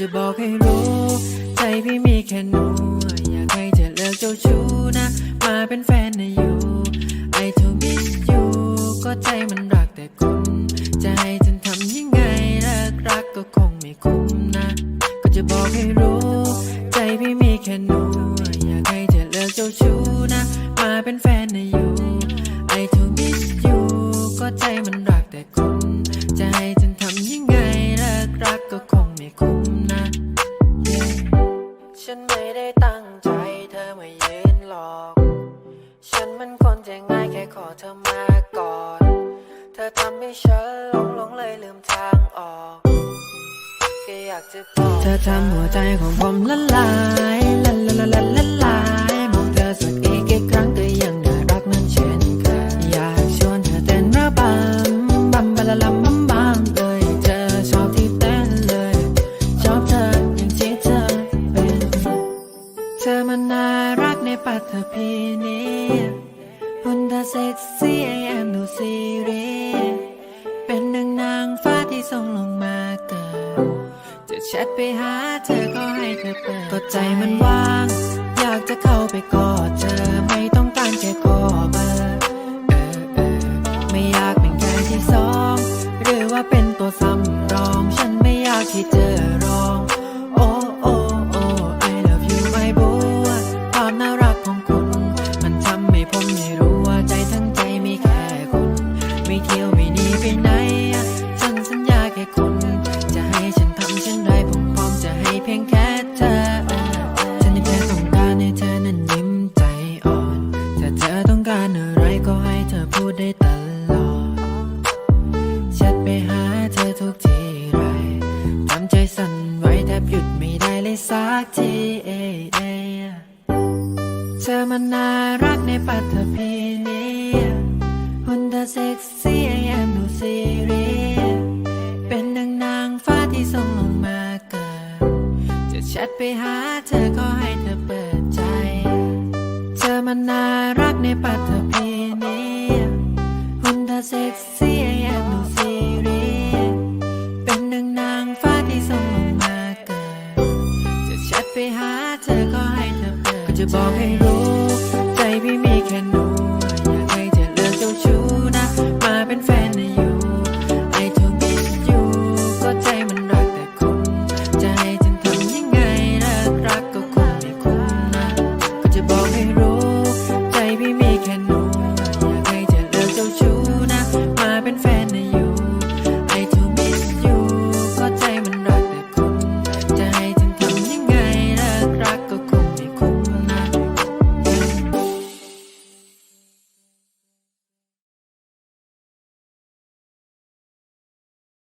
จะบอกให้รู้ ใจพี่มีแค่หนู อยากให้เธอเลิกเจ้าชู้นะ มาเป็นแฟนนะอยู่ I to miss you ก็ใจมันรักแต่คุณ จะให้ฉันทำยังไงเลิกรักก็คงไม่คุ้มนะ ก็จะบอกให้รู้ ใจพี่มีแค่หนู อยากให้เธอเลิกเจ้าชู้นะ มาเป็นแฟนนะอยู่ I to miss you ก็ใจมัน เธอมาก่อน เธอทำให้ฉันหลงหลงเลยลืมทางออกแค่อยากจะบอกเธอทำหัวใจของผมละลายละละละละละลายมองเธอสักอีกกี่ครั้งก็ยังน่ารักเหมือนเช่นเคยอยากชวนเธอเต้นระบำบัมบะละลัมบัมบัมเลยเธอชอบที่เต้นเลยชอบเธออย่างที่เธอเป็นเธอมันน่ารักในปัตภีนี้ หุ่นเธอเซ็กซี่ไอแอมดูซีรีส์เป็นหนึ่งนางฟ้าที่ส่งลงมาเกิดจะแชทไปหาเธอก็ให้เธอเปิดก็ใจมันว่าง อยากจะเข้าไปกอด กทีเอเอเธอมันน่ารักในปัตภีนี้หุ่นเธอเซ็กซี่ไอแอมดูซีรีส์เป็นดังนางฟ้าที่ส่งลงมาเกิด จะแชทไปหาเธอก็ให้เธอเปิดใจ เธอมันน่ารักในปัตภี บอกให้รู้ ใจพี่มีแค่หนูอยากให้เธอเลิกเจ้าชู้